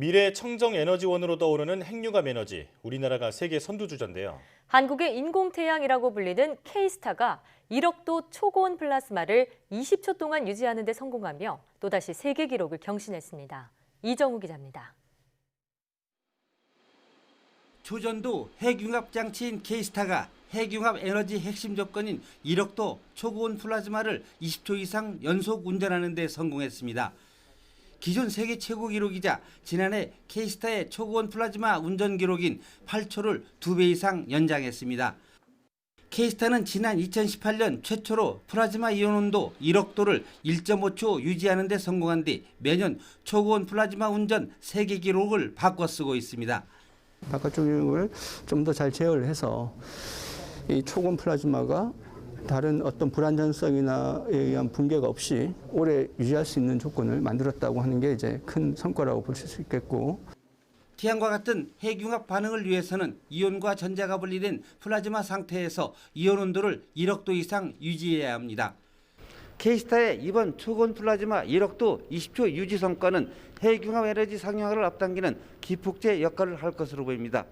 미래 청정 에너지원으로 떠오르는 핵융합 에너지, 우리나라가 세계 선두주자인데요. 한국의 인공태양이라고 불리는 K스타가 1억 도 초고온 플라스마를 20초 동안 유지하는 데 성공하며 또다시 세계 기록을 경신했습니다. 이정우 기자입니다. 초전도 핵융합 장치인 K스타가 핵융합 에너지 핵심 조건인 1억 도 초고온 플라즈마를 20초 이상 연속 운전하는 데 성공했습니다. 기존 세계 최고 기록이자 지난해 K스타의 초고온 플라즈마 운전 기록인 8초를 2배 이상 연장했습니다. K스타는 지난 2018년 최초로 플라즈마 이온 온도 1억도를 1.5초 유지하는 데 성공한 뒤 매년 초고온 플라즈마 운전 세계 기록을 바꿔 쓰고 있습니다. 바깥쪽 영역을 좀 더 잘 제어를 해서 이 초고온 플라즈마가 다른 어떤 불안전성이나 에 의한 붕괴가 없이 오래 유지할 수 있는 조건을 만들었다고 하는 게 이제 큰 성과라고 볼 수 있겠고 태양과 같은 핵융합 반응을 위해서는 이온과 전자가 분리된 플라즈마 상태에서 이온 온도를 1억도 이상 유지해야 합니다. K스타의 이번 초고온 플라즈마 1억도 20초 유지 성과는 핵융합 에너지 상용화를 앞당기는 기폭제 역할을 할 것으로 보입니다.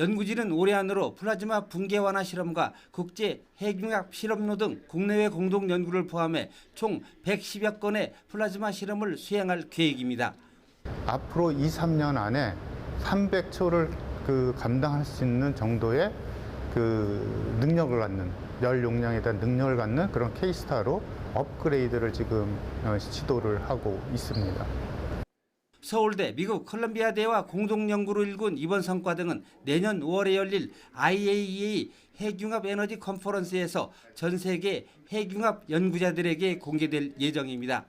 연구진은 올해 안으로 플라즈마 붕괴 완화 실험과 국제 핵융합 실험로 등 국내외 공동 연구를 포함해 총 110여 건의 플라즈마 실험을 수행할 계획입니다. 앞으로 2, 3년 안에 300초를 그 감당할 수 있는 정도의 그 능력을 갖는 열 용량에 대한 능력을 갖는 그런 K스타로 업그레이드를 지금 어, 시도를 하고 있습니다. 서울대, 미국 컬럼비아대와 공동 연구로 일군 이번 성과 등은 내년 5월에 열릴 IAEA 핵융합 에너지 컨퍼런스에서 전 세계 핵융합 연구자들에게 공개될 예정입니다.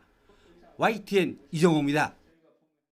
YTN 이정호입니다.